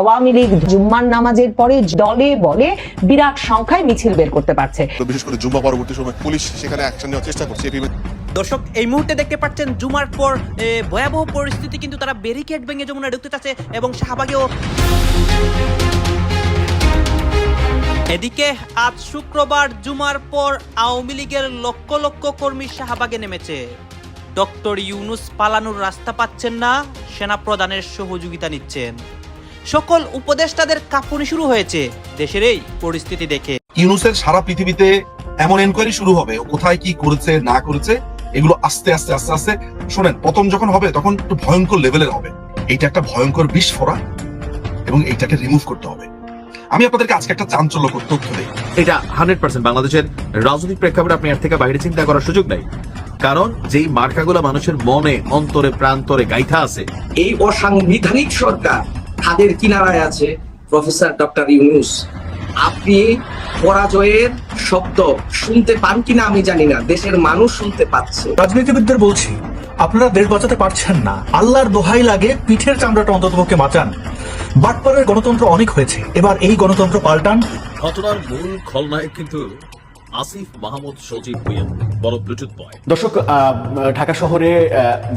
আওয়ামী লীগ জুম্মার নামাজের পরে দলে বলে বিরাট সংখ্যায় মিছিল বের করতে পারছে। বিশেষ করে জুম্মা পরবর্তী সময় পুলিশ সেখানে অ্যাকশন নেওয়ার চেষ্টা করছে। দর্শক এই মুহূর্তে দেখতে পাচ্ছেন জুমার পর ভয়াবহ পরিস্থিতি কিন্তু তারা ব্যারিকেড ভেঙে যমুনা ঢুকতে চাচ্ছে এবং শাহবাগেও। এদিকে আজ শুক্রবার জুমার পর আওয়ামী লীগের লক্ষ লক্ষ কর্মী শাহবাগে নেমেছে। ডক্টর ইউনুস পালানোর রাস্তা পাচ্ছেন না সেনা প্রধানের সহযোগিতা নিচ্ছেন। সকল উপদেষ্টাদের কাঁপুনি শুরু হয়েছে দেশের এই পরিস্থিতি দেখে। ইউনুসের সারা পৃথিবীতে এমন এনকোয়ারি শুরু হবে কোথায় কি করেছে না করেছে এগুলো আস্তে আস্তে আস্তে আস্তে শোনেন পতন যখন হবে তখন একটু ভয়ঙ্কর লেভেলের হবে। এইটা একটা ভয়ঙ্কর বিস্ফোরা এবং এইটাকে রিমুভ করতে হবে। আমি আপনাদেরকে আজকে একটা চাঞ্চল্যকর তথ্য দিই। এটা হান্ড্রেড পার্সেন্ট বাংলাদেশের রাজনৈতিক প্রেক্ষাপটে আপনি এর থেকে বাইরে চিন্তা করার সুযোগ নাই। কারণ যেই মার্কাগুলো মানুষের মনে অন্তরে প্রান্তরে গাইথা আছে এই অসাংবিধানিক সরকার হাদের কিনারায় আছে প্রফেসর ডক্টর ইউনুস। আপনি পরাজয়ের শব্দ শুনতে পান কিনা আমি জানি না দেশের মানুষ শুনতে পাচ্ছে। রাজনীতিবিদদের বলছি আপনারা দেশ বাঁচাতে পারছেন না। আল্লাহর দোহাই লাগে পিঠের চামড়াটা অন্ততপক্ষে বাঁচান বাটপাড়ের গণতন্ত্র অনেক হয়েছে এবার এই গণতন্ত্র পাল্টান। ঘটনার মূল খলনায়ক কিন্তু আসিফ মাহমুদ সজীব ভুইয়া বড় ব্লুটুথ বয় দর্শক ঢাকা শহরে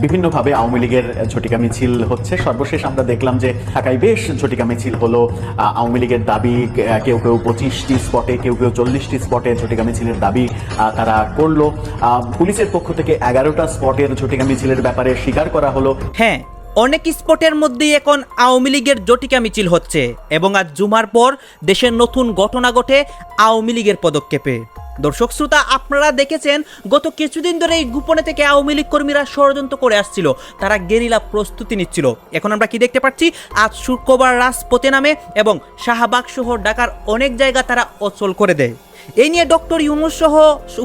বিভিন্নভাবে আওয়ামী লীগের ঝটিকা মিছিল হচ্ছে। সর্বশেষ আমরা দেখলাম যে ঢাকায় বেশ ঝটিকা মিছিল হলো। আওয়ামী লীগের দাবি কেউ কেউ পঁচিশটি স্পটে কেউ কেউ চল্লিশটি স্পটে ঝটিকা মিছিলের দাবি তারা করল। আহ, পুলিশের পক্ষ থেকে এগারোটা স্পটের ঝটিকা মিছিলের ব্যাপারে স্বীকার করা হলো। হ্যাঁ অনেক স্পটের মধ্যেই এখন আওয়ামী লীগের জটিকা মিছিল হচ্ছে এবং আজ জুমার পর দেশের নতুন ঘটনা ঘটে আওয়ামী লীগের পদক্ষেপে। দর্শক শ্রোতা, আপনারা দেখেছেন, গত কিছুদিন ধরে এই গোপনে থেকে আওয়ামী লীগ কর্মীরা ষড়যন্ত্র করে আসছিল। তারা গেরিলা প্রস্তুতি নিচ্ছিল। এখন আমরা কি দেখতে পাচ্ছি? আজ শুক্রবার রাজপথে নামে এবং শাহবাগ সহ ঢাকার অনেক জায়গা তারা অচল করে দেয়। এই নিয়ে ডক্টর ইউনুস সহ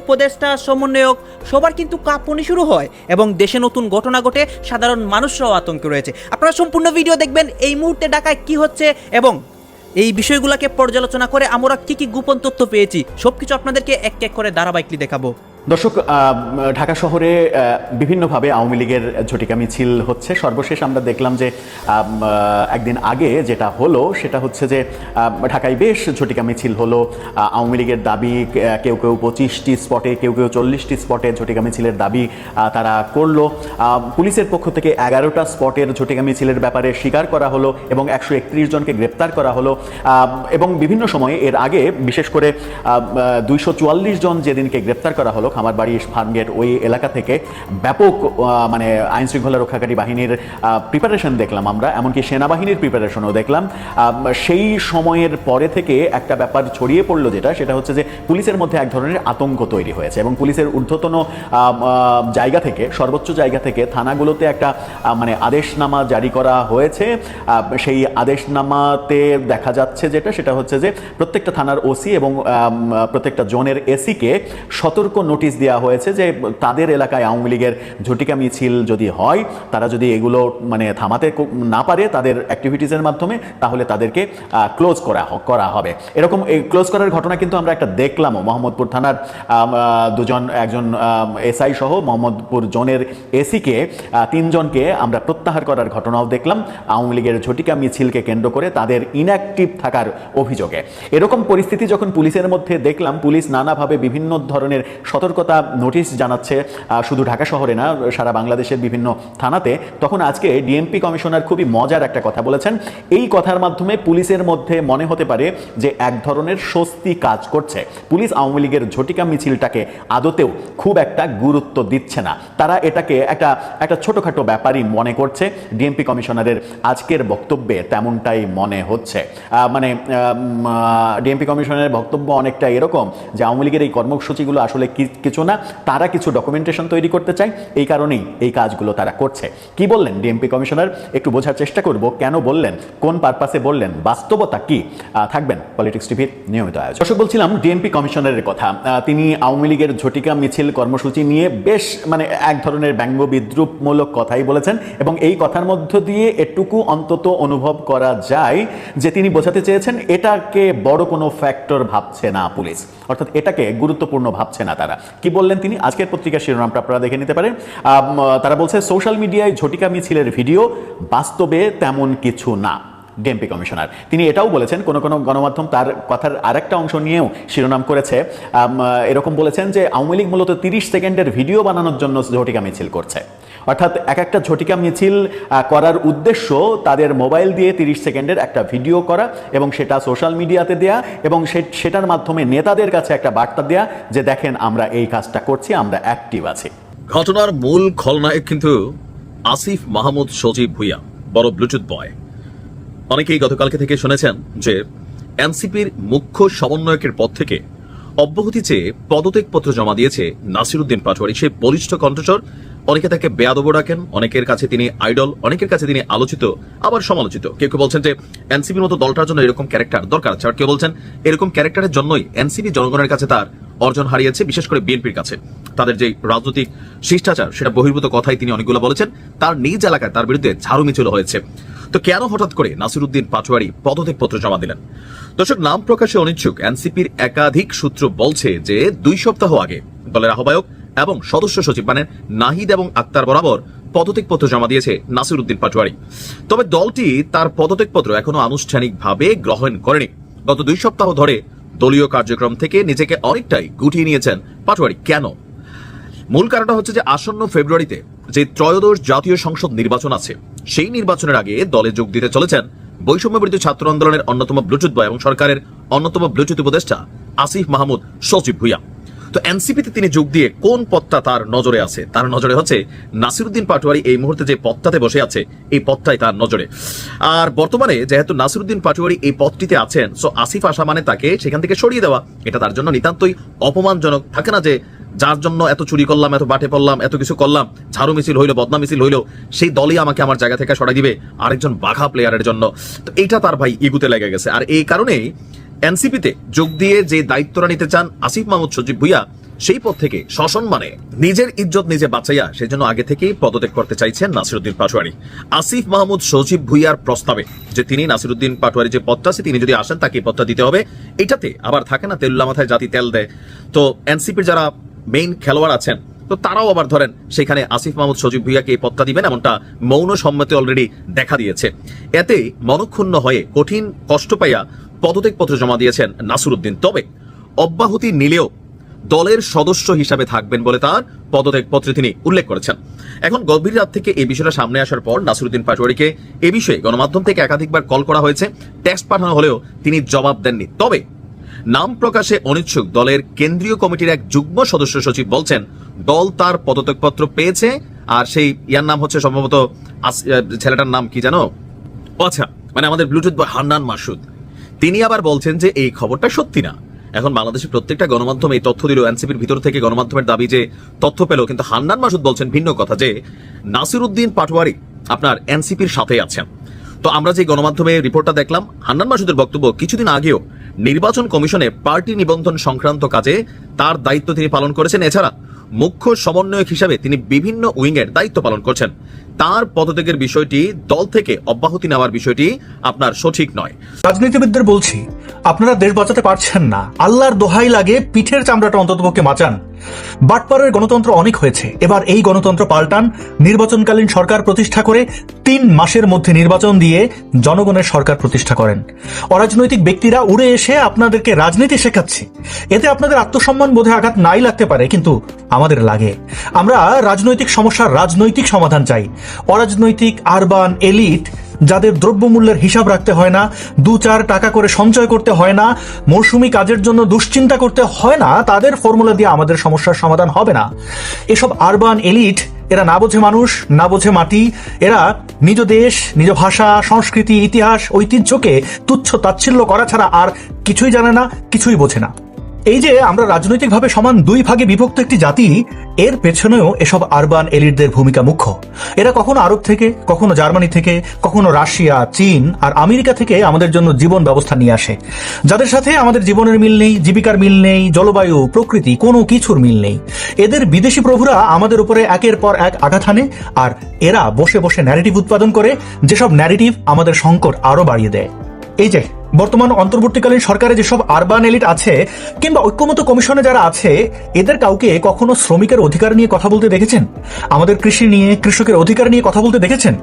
উপদেষ্টা, সমন্বয়ক, সবার কিন্তু কাঁপুনি শুরু হয় এবং দেশে নতুন ঘটনা ঘটে, সাধারণ মানুষরাও আতঙ্কে রয়েছে। আপনারা সম্পূর্ণ ভিডিও দেখবেন এই মুহূর্তে ঢাকায় কি হচ্ছে এবং এই বিষয়গুলোকে পর্যালোচনা করে আমরা কি কি গোপন তথ্য পেয়েছি, সবকিছু আপনাদেরকে এক এক করে ধারাবাহিকলি দেখাবো। দর্শক ঢাকা শহরে বিভিন্নভাবে আওয়ামী লীগের ঝটিকা মিছিল হচ্ছে। সর্বশেষ আমরা দেখলাম যে একদিন আগে যেটা হলো, সেটা হচ্ছে যে ঢাকায় বেশ ঝটিকা মিছিল হলো। আওয়ামী লীগের দাবি কেউ কেউ পঁচিশটি স্পটে, কেউ কেউ চল্লিশটি স্পটে ঝটিকা মিছিলের দাবি তারা করল। পুলিশের পক্ষ থেকে এগারোটা স্পটের ঝটিকা মিছিলের ব্যাপারে স্বীকার করা হলো এবং একশো একত্রিশ জনকে গ্রেপ্তার করা হলো। এবং বিভিন্ন সময়ে এর আগে, বিশেষ করে দুইশো চুয়াল্লিশ জন যেদিনকে গ্রেপ্তার করা হলো খামারবাড়ি ফার্মগেট ওই এলাকা থেকে ব্যাপক মানে আইন শৃঙ্খলা রক্ষাকারী বাহিনীর প্রিপারেশন দেখলাম আমরা, এমনকি সেনাবাহিনীর প্রিপারেশনও দেখলাম। সেই সময়ের পরে থেকে একটা ব্যাপার ছড়িয়ে পড়ল যেটা, সেটা হচ্ছে যে পুলিশের মধ্যে এক ধরনের আতঙ্ক তৈরি হয়েছে এবং পুলিশের ঊর্ধ্বতন জায়গা থেকে, সর্বোচ্চ জায়গা থেকে থানাগুলোতে একটা মানে আদেশনামা জারি করা হয়েছে। সেই আদেশনামাতে দেখা যাচ্ছে যেটা, সেটা হচ্ছে যে প্রত্যেকটা থানার ওসি এবং প্রত্যেকটা জোনের এসিকে সতর্ক নোটিশ দেওয়া হয়েছে যে তাদের এলাকায় আওয়ামী লীগের ঝটিকা মিছিল যদি হয়, তারা যদি এগুলো মানে থামাতে না পারে তাদের অ্যাক্টিভিটিসের মাধ্যমে, তাহলে তাদেরকে ক্লোজ করা করা হবে। এরকম, এই ক্লোজ করার ঘটনা কিন্তু আমরা একটা দেখলামও। মোহাম্মদপুর থানার দুজন, একজন এসআই সহ মোহাম্মদপুর জোনের এসিকে তিনজনকে আমরা প্রত্যাহার করার ঘটনাও দেখলাম। আওয়ামী লীগের ঝটিকা মিছিলকে কেন্দ্র করে তাদের ইনঅ্যাক্টিভ থাকার অভিযোগে। এরকম পরিস্থিতি যখন পুলিশের মধ্যে দেখলাম, পুলিশ নানাভাবে বিভিন্ন ধরনের সতর্কতা নোটিশ জানাচ্ছে শুধু ঢাকা শহরে না, সারা বাংলাদেশের বিভিন্ন থানাতে। তখন আজকে ডিএমপি কমিশনার খুবই মজার একটা কথা বলেছেন। এই কথার মাধ্যমে পুলিশের মধ্যে মনে হতে পারে যে এক ধরনের স্বস্তি কাজ করছে। পুলিশ আওয়ামী লীগের ঝটিকা মিছিলটাকে আদতেও খুব একটা গুরুত্ব দিচ্ছে না। তারা এটাকে একটা একটা ছোটখাটো ব্যাপারই মনে করছে। ডিএমপি কমিশনারের আজকের বক্তব্যে তেমনটাই মনে হচ্ছে। মানে ডিএমপি কমিশনের বক্তব্য অনেকটা এরকম যে আওয়ামী লীগের এই কর্মসূচিগুলো আসলে কি- কিছু না, তারা কিছু ডকুমেন্টেশন তৈরি করতে চায়। এই কারণেই এই কাজগুলো তারা করছে। কি বললেন ডিএমপি কমিশনার একটু বোঝার চেষ্টা করব, কেন বললেন? কোন পারপাসে বললেন? বাস্তবতা কি? থাকবেন পলিটিক্স টিভির নিয়মিত আয়োজন দর্শক, বলছিলাম ডিএমপি কমিশনারের কথা। তিনি আওয়ামী লীগের ঝটিকা মিছিল কর্মসূচি নিয়ে বেশ মানে এক ধরনের ব্যঙ্গ বিদ্রুপমূলক কথাই বলেছেন এবং এই কথার মধ্য দিয়ে এটুকু অন্তত অনুভব করা যায় যে তিনি বোঝাতে চেয়েছেন, এটাকে বড় কোনো ফ্যাক্টর ভাবছে না পুলিশ। অর্থাৎ এটাকে গুরুত্বপূর্ণ ভাবছে না তারা। কি বললেন তিনি? আজকের পত্রিকার শিরোনামটা আপনারা দেখে নিতে পারেন। তারা বলছে, সোশ্যাল মিডিয়ায় ঝটিকা মিছিলের ভিডিও, বাস্তবে তেমন কিছু না। ডিএমপি কমিশনার। তিনি এটাও বলেছেন, কোনো কোনো গণমাধ্যম তার কথার আরেকটা অংশ নিয়েও শিরোনাম করেছে। এরকম বলেছেন যে, আওয়ামী লীগ মূলত তিরিশ সেকেন্ডের ভিডিও বানানোর জন্য ঝটিকা মিছিল করছে। অর্থাৎ এক একটা ঝটিকা মিছিল করার উদ্দেশ্য তাদের মোবাইল দিয়ে তিরিশ সেকেন্ডের একটা ভিডিও করা এবং সেটা সোশ্যাল মিডিয়াতে দেয়া এবং সেটার মাধ্যমে নেতাদের কাছে একটা বার্তা দেয়া যে, দেখেন, আমরা এই কাজটা করছি, আমরা অ্যাক্টিভ আছি। ঘটনার মূল খলনায়ক কিন্তু আসিফ মাহমুদ সজীব ভুইয়া, বড় ব্লুটুথ বয় অনেকেই গতকালকে থেকে শুনেছেন যে এনসিপির মুখ্য সমন্বয়কের পদ থেকে অব্যাহতি চেয়ে পদত্যাগ পত্র জমা দিয়েছে নাসিরুদ্দিন পাটোয়ারি। সেই বলিষ্ঠ কণ্ঠস্বর, অনেকে তাকে বেয়াদব ডাকেন, অনেকের কাছে তিনি আইডল, অনেকের কাছে তিনি আলোচিত, আবার সমালোচিত। কেউ কেউ বলছেন যে এনসিপির মতো দলটার জন্য এরকম ক্যারেক্টার দরকার আছে আর কেউ বলছেন এরকম ক্যারেক্টারের জন্যই এনসিপি জনগণের কাছে তার অর্জন হারিয়েছে, বিশেষ করে বিএনপির কাছে। তাদের যে রাজনৈতিক শিষ্টাচার, সেটা বহির্ভূত কথাই তিনি অনেকগুলো বলেছেন। তার নিজ এলাকায় তার বিরুদ্ধে ঝাড়ু মিছিল হয়েছে। তো কেন হঠাৎ করে নাসিরুদ্দিন পাটোয়ারি পদত্যাগ পত্র জমা দিলেন? দর্শক, নাম প্রকাশে অনিচ্ছুক। এনসিপির একাধিক সূত্র বলছে যে, দুই সপ্তাহ আগে দলের আহ্বায়ক এবং সদস্য সচিব মানে নাহিদ এবং আক্তার বরাবর পদত্যাগ পত্র জমা দিয়েছে নাসিরুদ্দিন পাটোয়ারি। তবে দলটি তার পদত্যাগ পত্র এখনও আনুষ্ঠানিকভাবে গ্রহণ করেনি। গত দুই সপ্তাহ ধরে দলীয় কার্যক্রম থেকে নিজেকে অনেকটাই গুটিয়ে নিয়েছেন পাটোয়ারি। কেন? মূল কারণটা হচ্ছে যে, আসন্ন ফেব্রুয়ারিতে যে ত্রয়োদশ জাতীয় সংসদ নির্বাচন আছে, সেই নির্বাচনের আগে দলে যোগ দিতে চলেছেন বৈষম্য বিরোধী ছাত্র আন্দোলনের অন্যতম ব্লুটুথ বয় এবং সরকারের অন্যতম ব্লুটুথ উপদেষ্টা আসিফ মাহমুদ সচিব ভুইয়া। তো এনসিপিতে তিনি যোগ দিয়ে কোন পদটা তার নজরে আছে? তার নজরে হচ্ছে নাসিরুদ্দিন পাটোয়ারি এই মুহূর্তে যে পদটাতে বসে আছে, এই পদটাই তার নজরে। আর বর্তমানে যেহেতু নাসিরুদ্দিন পাটোয়ারি এই পদটিতে আছেন সো আসিফ আসা মানে তাকে সেখান থেকে সরিয়ে দেওয়া, এটা তার জন্য নিতান্তই অপমানজনক। থাকে না যে যার জন্য এত চুরি করলাম, এত বাটে পড়লাম, এত কিছু করলাম, ঝাড়ু মিছিল হইল বদনা মিছিল হইল, সেই দলই আমাকে আমার জায়গা থেকে সরাই দিবে আরেকজন বাঘা প্লেয়ারের জন্য। তো এইটা তার ভাই ইগুতে লেগে গেছে। আর এই কারণেই এনসিপিতে যোগ দিয়ে যে দায়িত্বটা নিতে চান আসিফ মাহমুদ, সজীব ভুইয়া, সেই পদ থেকে সসম্মানে নিজের ইজ্জত নিজে বাঁচাইয়া সেজন্য আগে থেকেই পদত্যাগ করতে চাইছেন নাসিরুদ্দিন পাটোয়ারি। আসিফ মাহমুদ, সজীব ভুইয়ার প্রস্তাবে যে তিনি নাসিরুদ্দিন পাটোয়ারি যে পদটা আছে, তিনি যদি আসেন, তাকে পদটা দিতে হবে। এটাতে আবার থাকে না তেল্লা মাথায় জাতি তেল দেয়। তো এনসিপির যারা মেইন খেলোয়াড় আছেন। তো তারাও আবার ধরেন সেখানে আসিফ মাহমুদ, সজীব ভুইয়াকে এই পদটা দিবেন এমনটা মৌন সম্মতি অলরেডি দেখা দিয়েছে। এতে মনক্ষুণ্ণ হয়ে কঠিন কষ্ট পাইয়া পদত্যাগ পত্র জমা দিয়েছেন নাসিরুদ্দিন। তবে অব্যাহতি নিলেও দলের সদস্য হিসাবে থাকবেন বলে তার পদত্যাগ পত্রে তিনি উল্লেখ করেছেন। এখন গভীর রাত থেকে এই বিষয়টা সামনে আসার পর নাসিরুদ্দিন পাটোয়ারিকে এ বিষয়ে গণমাধ্যম থেকে একাধিকবার কল করা হয়েছে। টেক্সট পাঠানো হলেও তিনি জবাব দেননি। তবে নাম প্রকাশে অনিচ্ছুক দলের কেন্দ্রীয় কমিটির এক যুগ্ম সদস্য সচিব বলছেন, দল তার পদত্যাগপত্র পেয়েছে, আর সেই ইয়ার নাম হচ্ছে সম্ভবত ছেলেটার নাম কি জানো? আচ্ছা মানে আমাদের ব্লুটুথ বয় হান্নান মাসুদ। তিনি আবার বলছেন যে এই খবরটা সত্যি না। এখন বাংলাদেশের প্রত্যেকটা গণমাধ্যম এই তথ্য দিল এনসিপির ভিতর থেকে গণমাধ্যমের দাবি যে তথ্য পেল, কিন্তু হান্নান মাসুদ বলছেন ভিন্ন কথা যে নাসিরুদ্দিন পাটোয়ারি আপনার এনসিপির সাথে আছেন। তো আমরা যে গণমাধ্যমে রিপোর্টটা দেখলাম, হান্নান মাসুদের বক্তব্য কিছুদিন আগেও নির্বাচন কমিশনে পার্টি নিবন্ধন সংক্রান্ত কাজে তার দায়িত্ব তিনি পালন করেছেন। এছাড়া মুখ্য সমন্বয়ক হিসাবে তিনি বিভিন্ন উইংয়ের দায়িত্ব পালন করছেন। তার পদত্যাগের বিষয়টি, দল থেকে অব্যাহতি নেওয়ার বিষয়টি আপনার সঠিক নয়। রাজনীতিবিদদের বলছি, আপনারা দেশ বাঁচাতে পারছেন না। আল্লাহর দোহাই লাগে পিঠের চামড়াটা অন্ততপক্ষে বাঁচান। বাটপাড়ের গণতন্ত্র অনেক হয়েছে। এবার এই গণতন্ত্র পাল্টান। নির্বাচনকালীন সরকার প্রতিষ্ঠা করে তিন মাসের মধ্যে নির্বাচন দিয়ে জনগণের সরকার প্রতিষ্ঠা করেন। অরাজনৈতিক ব্যক্তিরা উড়ে এসে আপনাদেরকে রাজনীতি শেখাচ্ছে। এতে আপনাদের আত্মসম্মান বোধে আঘাত নাই লাগতে পারে, কিন্তু আমাদের লাগে। আমরা রাজনৈতিক সমস্যার রাজনৈতিক সমাধান চাই। অরাজনৈতিক, আরবান, এলিট, যাদের দ্রব্যমূল্যের হিসাব রাখতে হয় না দু চার টাকা করে সঞ্চয় করতে হয় না, মৌসুমি কাজের জন্য দুশ্চিন্তা করতে হয় না, তাদের ফর্মুলা দিয়ে আমাদের সমস্যার সমাধান হবে না। এসব আরবান, এলিট, এরা না বোঝে মানুষ, না বোঝে মাটি, এরা নিজ দেশ, নিজ ভাষা, সংস্কৃতি, ইতিহাস, ঐতিহ্যকে তুচ্ছ তাচ্ছিল্য করা ছাড়া আর কিছুই জানে না, কিছুই বোঝে না। এই যে আমরা রাজনৈতিকভাবে সমান দুই ভাগে বিভক্ত একটি জাতি, এর পেছনেও এসব আরবান এলিটদের ভূমিকা মুখ্য। এরা কখনো আরব থেকে, কখনো জার্মানি থেকে, কখনো রাশিয়া, চীন আর আমেরিকা থেকে আমাদের জন্য জীবন ব্যবস্থা নিয়ে আসে। যাদের সাথে আমাদের জীবনের মিল নেই, জীবিকার মিল নেই, জলবায়ু, প্রকৃতি, কোনো কিছুর মিল নেই। এদের বিদেশি প্রভুরা আমাদের উপরে একের পর এক আঘাত হানে আর এরা বসে বসে ন্যারেটিভ উৎপাদন করে, যেসব ন্যারেটিভ আমাদের সংকট আরও বাড়িয়ে দেয়। এই যে, বর্তমান অন্তর্বর্তীকালীন সরকারে যেসব আরবান এলিট আছে কিংবা ঐক্যমত কমিশনে যারা আছে, এদের কাউকে কখনো শ্রমিকের অধিকার নিয়ে কথা বলতে দেখেছেন? আমাদের কৃষি নিয়ে, কৃষকের অধিকার নিয়ে কথা বলতে দেখেছেন?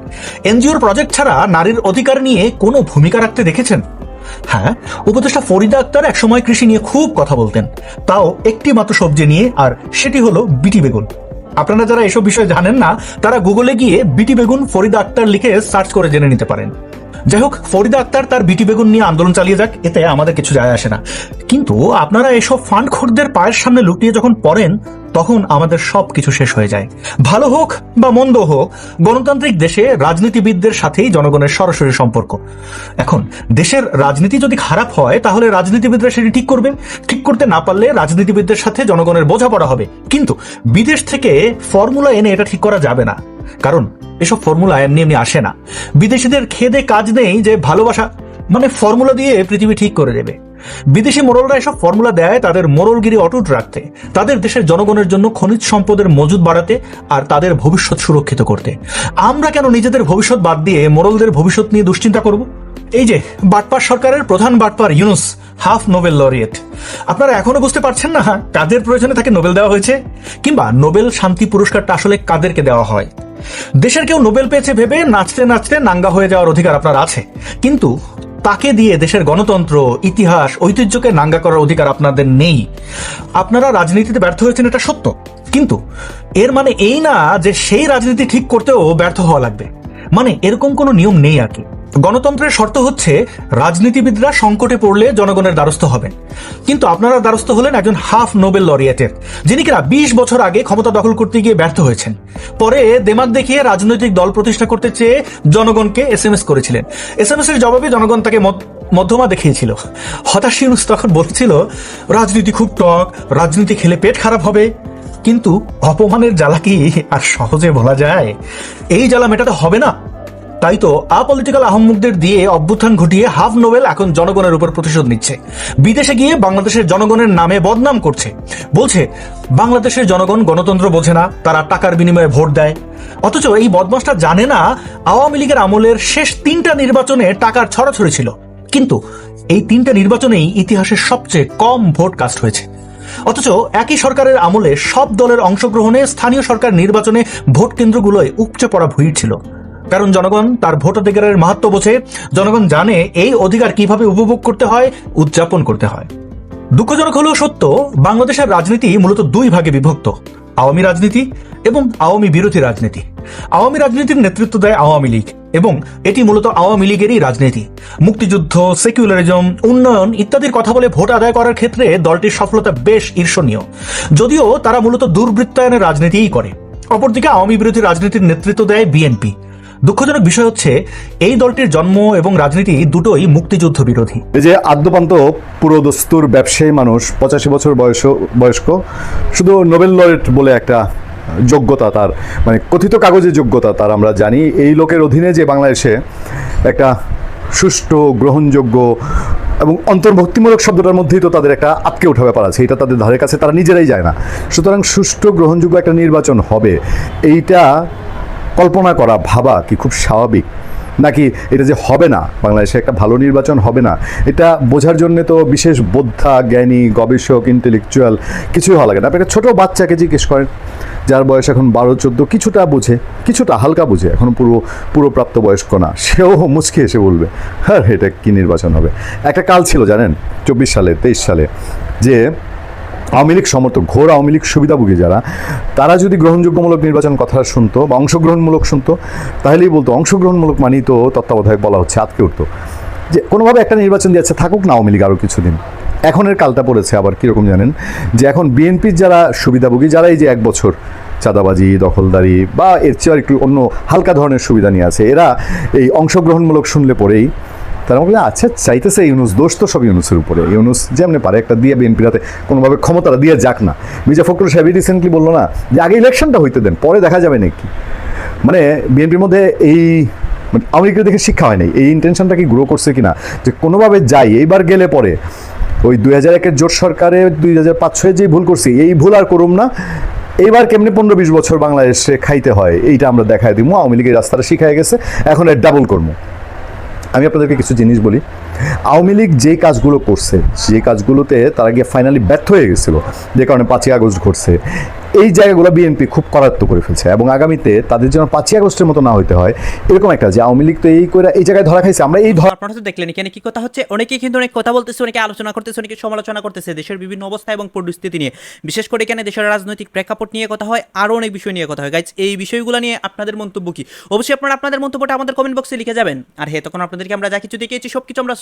এনজিওর প্রজেক্ট ছাড়া নারীর অধিকার নিয়ে কোনো ভূমিকা রাখতে দেখেছেন? হ্যাঁ উপদেষ্টা ফরিদা আক্তার একসময় কৃষি নিয়ে খুব কথা বলতেন। তাও একটি মাত্র সবজি নিয়ে, আর সেটি হলো বিটি বেগুন। আপনারা যারা এসব বিষয়ে জানেন না, তারা গুগলে গিয়ে বিটি বেগুন ফরিদা আক্তার লিখে সার্চ করে জেনে নিতে পারেন। যাই হোক ফরিদা আক্তার তার বিটি বেগুন নিয়ে আন্দোলন চালিয়ে যাক, এতে আমাদের কিছু যায় আসে না। কিন্তু আপনারা এসব ফান্ড খোরদের পায়ের সামনে লুটিয়ে যখন পড়েন, তখন আমাদের সব কিছু শেষ হয়ে যায়। ভালো হোক বা মন্দ হোক, গণতান্ত্রিক দেশে রাজনীতিবিদদের সাথেই জনগণের সরাসরি সম্পর্ক। এখন, দেশের রাজনীতি যদি খারাপ হয়, তাহলে রাজনীতিবিদরা সেটি ঠিক করবে। ঠিক করতে না পারলে রাজনীতিবিদদের সাথে জনগণের বোঝাপড়া হবে। কিন্তু বিদেশ থেকে ফর্মুলা এনে এটা ঠিক করা যাবে না। কারণ এসব ফর্মুলা এমনি এমনি আসে না। বিদেশিদের খেদে কাজ নেই যে ভালোবাসা মানে ফর্মুলা দিয়ে পৃথিবী ঠিক করে দেবে। বিদেশি মোরলরা এসব ফর্মুলা দেয় তাদের মোরলগিরি অটুট রাখতে, তাদের দেশের জনগণের জন্য খনিজ সম্পদের মজুদ বাড়াতে আর তাদের ভবিষ্যৎ সুরক্ষিত করতে। আমরা কেন নিজেদের ভবিষ্যৎ বাদ দিয়ে মোরলদের ভবিষ্যৎ নিয়ে দুশ্চিন্তা করব? এই যে, বাটপার সরকারের প্রধান বাটপার ইউনুস, হাফ নোবেল লরিয়েট। আপনারা এখনও বুঝতে পারছেন না, কাদের প্রয়োজনে তাকে নোবেল দেওয়া হয়েছে? কিংবা নোবেল শান্তি পুরস্কারটা আসলে কাদেরকে দেওয়া হয়? দেশের কেউ নোবেল পেয়েছে ভেবে নাচতে নাচতে নাঙ্গা হয়ে যাওয়ার অধিকার আপনার আছে। কিন্তু তাকে দিয়ে দেশের গণতন্ত্র, ইতিহাস, ঐতিহ্যকে নাঙ্গা করার অধিকার আপনাদের নেই। আপনারা রাজনীতিতে ব্যর্থ হয়েছেন, এটা সত্য। কিন্তু এর মানে এই না যে সেই রাজনীতি ঠিক করতেও ব্যর্থ হওয়া লাগবে। মানে এরকম কোনো নিয়ম নেই আর কি। গণতন্ত্রের শর্ত হচ্ছে রাজনীতিবিদরা সংকটে পড়লে জনগণের দ্বারস্থ হবেন। কিন্তু আপনারা দ্বারস্থ হলেন একজন হাফ নোবেল লরিয়েটের, যিনি কিনা বিশ বছর আগে ক্ষমতা দখল করতে গিয়ে ব্যর্থ হয়েছেন। পরে দেমাগ দেখিয়ে রাজনৈতিক দল প্রতিষ্ঠা করতে চেয়ে জনগণকে এস এম এস করেছিলেন। এস এম এস এর জবাবে জনগণ তাকে মধ্যমা দেখিয়েছিল। হতাশ ইউনুস তখন বলছিল, রাজনীতি খুব টক, রাজনীতি খেলে পেট খারাপ হবে। কিন্তু অপমানের জ্বালা কি আর সহজে বলা যায়? এই জ্বালা মেটাতে হবে না। তাই তো আপলিটিক্যাল আহম্মুকদের দিয়ে অভ্যুত্থান ঘটিয়ে হাফ নোবেল এখন জনগণের উপর প্রতিশোধ নিচ্ছে। বিদেশে গিয়ে বাংলাদেশের জনগণের নামে বদনাম করছে। বলছে, বাংলাদেশের জনগণ গণতন্ত্র বোঝে না, তারা টাকার বিনিময়ে ভোট দেয়। অথচ এই বদমাসটা জানে না, আওয়ামী লীগের আমলের শেষ তিনটা নির্বাচনে টাকার ছড়াছড়ি ছিল। কিন্তু এই তিনটা নির্বাচনেই ইতিহাসের সবচেয়ে কম ভোট কাস্ট হয়েছে। অথচ একই সরকারের আমলে সব দলের অংশগ্রহণে স্থানীয় সরকার নির্বাচনে ভোট কেন্দ্রগুলোয় উপচে পড়া ভিড় ছিল। কারণ জনগণ তার ভোটাধিকারের মাহাত্ম বোঝে। জনগণ জানে এই অধিকার কীভাবে উপভোগ করতে হয়, উদযাপন করতে হয়। দুঃখজনক হলেও সত্য, বাংলাদেশের রাজনীতি মূলত দুই ভাগে বিভক্ত, আওয়ামী রাজনীতি এবং আওয়ামী বিরোধী রাজনীতি। আওয়ামী রাজনীতির নেতৃত্ব দেয় আওয়ামী লীগ এবং এটি মূলত আওয়ামী লীগেরই রাজনীতি। মুক্তিযুদ্ধ, সেকুলারিজম, উন্নয়ন ইত্যাদির কথা বলে ভোট আদায় করার ক্ষেত্রে দলটির সফলতা বেশ ঈর্ষণীয়। যদিও তারা মূলত দুর্বৃত্তায়নের রাজনীতিই করে। অপরদিকে আওয়ামী বিরোধী রাজনীতির নেতৃত্ব দেয় বিএনপি। দুঃখজনক বিষয় হচ্ছে, এই দলটির জন্ম এবং রাজনীতি দুটোই মুক্তিযুদ্ধ বিরোধী। এই যে আদ্যপান্ত পুরো দস্তুর ব্যবসায়ী মানুষ, পঁচাশি বছর বয়স, বয়স্ক, শুধু নোবেল লরেট বলে একটা যোগ্যতা তার মানে কথিত কাগজে যোগ্যতা তার আমরা জানি। এই লোকের অধীনে যে বাংলাদেশে একটা সুষ্ঠু, গ্রহণযোগ্য এবং অন্তর্ভুক্তিমূলক শব্দটার মধ্যেই তো তাদের একটা আটকে ওঠা ব্যাপার আছে, এটা তাদের ধারে কাছে তারা নিজেরাই যায় না। সুতরাং সুষ্ঠু, গ্রহণযোগ্য একটা নির্বাচন হবে, এইটা কল্পনা করা, ভাবা কি খুব স্বাভাবিক? নাকি এটা যে হবে না, বাংলাদেশে একটা ভালো নির্বাচন হবে না, এটা বোঝার জন্য তো বিশেষ বোদ্ধা, জ্ঞানী, গবেষক ইন্টেলেকচুয়াল কিছুই হওয়া লাগে না। আপনি একটা ছোটো বাচ্চাকে জিজ্ঞেস করেন, যার বয়স এখন বারো, চোদ্দ, কিছুটা বুঝে, কিছুটা হালকা বুঝে, এখন পুরো পুরো প্রাপ্ত বয়স্ক না, সেও মুচকে এসে বলবে হ্যাঁ এটা কি নির্বাচন হবে? একটা কাল ছিল জানেন, চব্বিশ সালে, তেইশ সালে, যে আওয়ামী লীগ সমর্থক, ঘোর আওয়ামী লীগ সুবিধাভোগী যারা, তারা যদি গ্রহণযোগ্যমূলক নির্বাচন কথা শুনতো বা অংশগ্রহণমূলক শুনতো, তাহলেই বলতো, অংশগ্রহণমূলক মানেই তো তত্ত্বাবধায়ক বলা হচ্ছে আটকে উঠতো। যে কোনোভাবে একটা নির্বাচন দিয়েছে, থাকুক না আওয়ামী লীগ আরও কিছুদিন। এখনের কালটা পড়েছে আবার কীরকম জানেন? যে এখন বিএনপির যারা সুবিধাভোগী, যারা এই যে এক বছর চাঁদাবাজি, দখলদারি বা এর চেয়ে একটু অন্য হালকা ধরনের সুবিধা নিয়ে আছে, এরা এই অংশগ্রহণমূলক শুনলে পরেই তারা বলে আচ্ছা চাইতেছে ইউনুস, দোষ তো সব ইউনুসের উপরে। ইউনুস যেমনি পারে একটা দিয়ে বিএনপির হাতে কোনোভাবে ক্ষমতাটা দিয়ে যাক না। মির্জা ফখরুল সাহেব রিসেন্টলি বলল না যে, আগে ইলেকশনটা হইতে দেন, পরে দেখা যাবে নাকি? মানে বিএনপির মধ্যে এই মানে লীগের দেখে শিক্ষা হয়নি এই ইন্টেনশনটা কি গ্রো করছে কিনা? যে কোনোভাবে যাই, এইবার গেলে পরে ওই দুই হাজার একের জোট সরকারে দুই হাজার পাঁচ ছয়ে যে ভুল করছি, এই ভুল আর করুম না। এইবার কেমনি পনেরো বিশ বছর বাংলাদেশে খাইতে হয়, এইটা আমরা দেখায় দিব আওয়ামী লীগের রাস্তাটা শিখাই গেছে, এখন এর ডাবল কর্ম। আমি আপনাদেরকে কিছু জিনিস বলি। আওয়ামী লীগ যেই কাজগুলো করছে, যে কাজগুলোতে তারা গিয়ে ফাইনালি ব্যর্থ হয়ে গেছিল, যে কারণে পাঁচই আগস্ট ঘটছে, এই জায়গাগুলো বিএনপি খুব করাত্ম করে ফেলছে এবং আগামীতে তাদের যেন পাঁচই আগস্টের মতো না হইতে হয়, এরকম একটা যে আওয়ামী লীগ তো এই করে এই জায়গায় ধরা খাইছে, আমরা এই ধরা আপনারা তো দেখলেন এখানে কি কথা হচ্ছে, অনেকেই কিন্তু অনেক কথা বলতেছে, অনেকে আলোচনা করতেছে, অনেকে সমালোচনা করতেছে, দেশের বিভিন্ন অবস্থা এবং পরিস্থিতি নিয়ে। বিশেষ করে এখানে দেশের রাজনৈতিক প্রেক্ষাপট নিয়ে কথা হয় আরও অনেক বিষয় নিয়ে কথা হয়। গাইজ এই বিষয়গুলো নিয়ে আপনাদের মন্তব্য কি? অবশ্যই আপনারা আপনাদের মন্তব্যটা আমাদের কমেন্ট বক্সে লিখে যাবেন। আর হ্যাঁ তখন আপনাদেরকে আমরা যা কিছু দেখিয়েছি সব কিছু আমরা